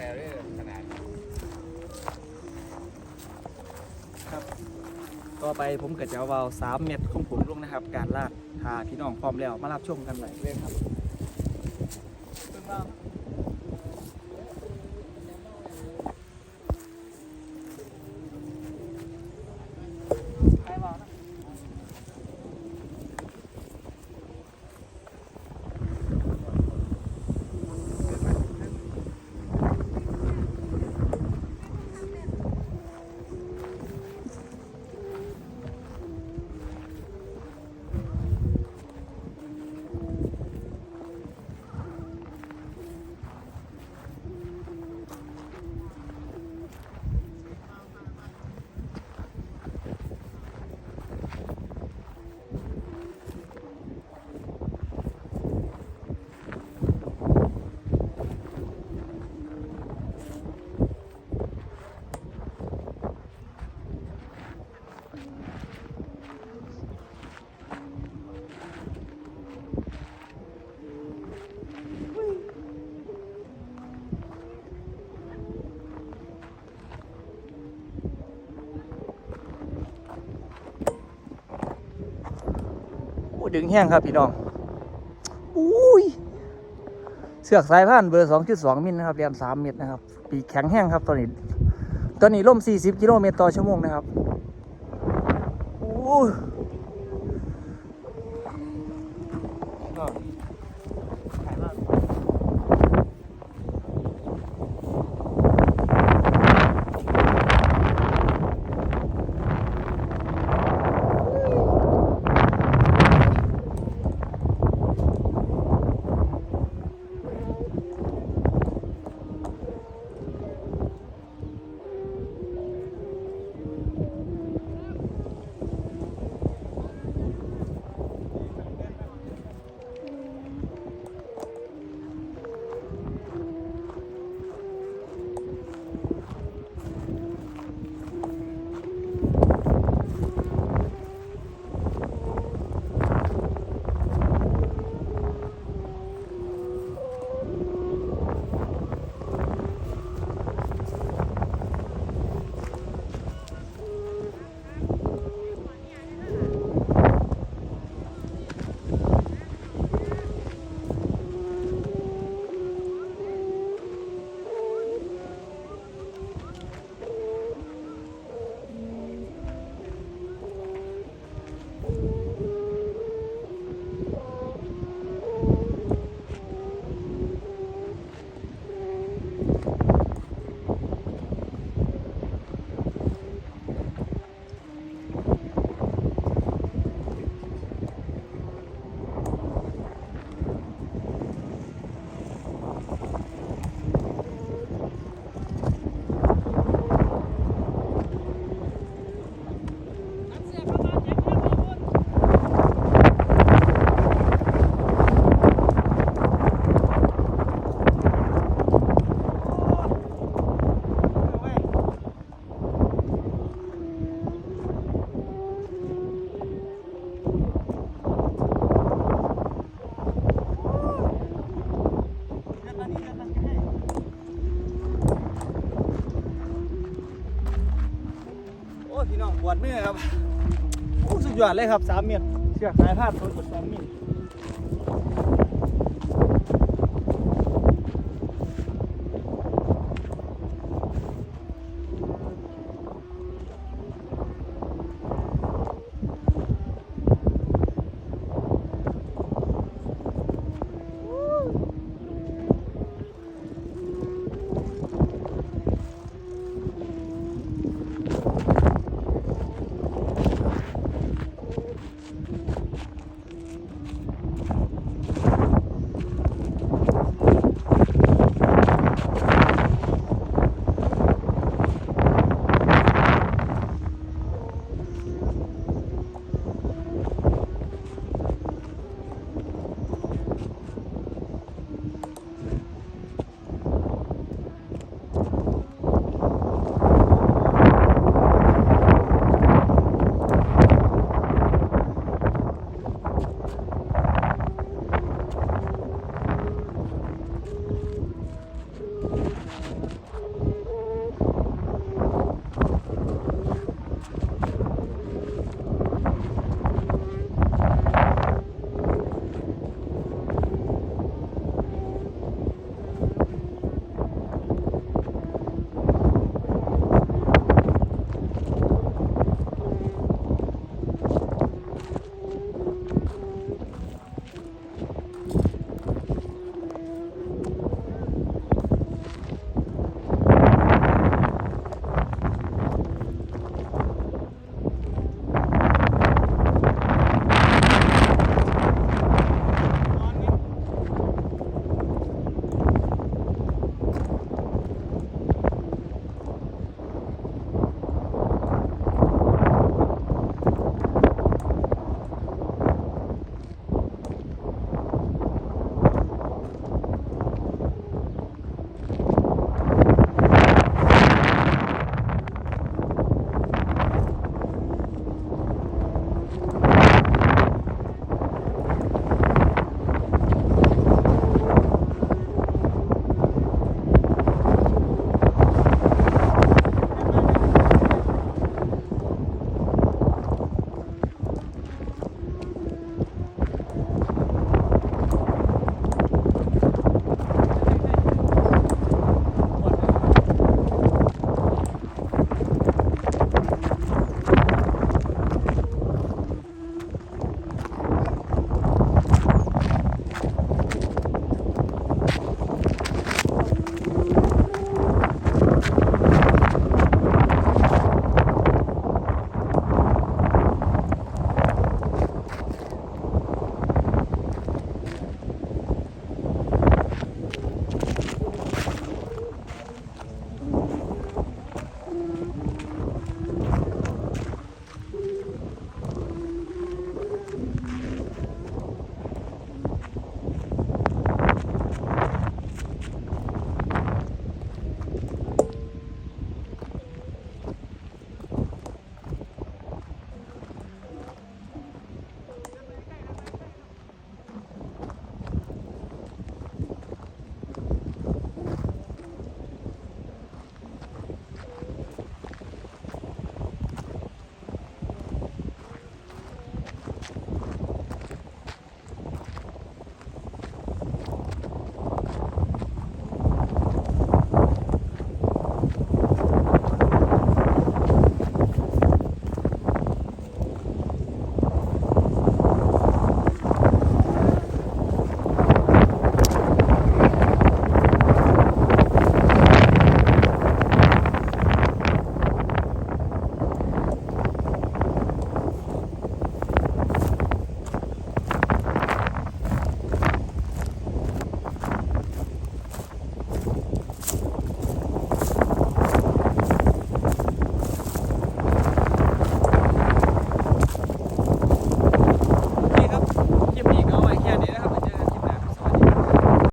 ลได้ขนาดครับต่อไปผมก็จะเอาเบาสามเม็ดของผมลงนะครับ การลาดทาพี่น้องพร้อมแล้วมารับชมกันหน่อยเลยครับ ดึงแห้งครับพี่น้องอุ้ยเสือกสายพันเบอร์สองจุดสองมิลนะครับเรียงสามเมตรนะครับ ปีแข็งแห้งครับตอนนี้ ตอนนี้ล่สิบกิโลเมตรต่อชั่วโมงนะครับอู้ ยโอ้ยพี่น้องปวดมือครับสุดยอดเลยครับ3เมตรเชือกสายพาดตัวสุด2มิล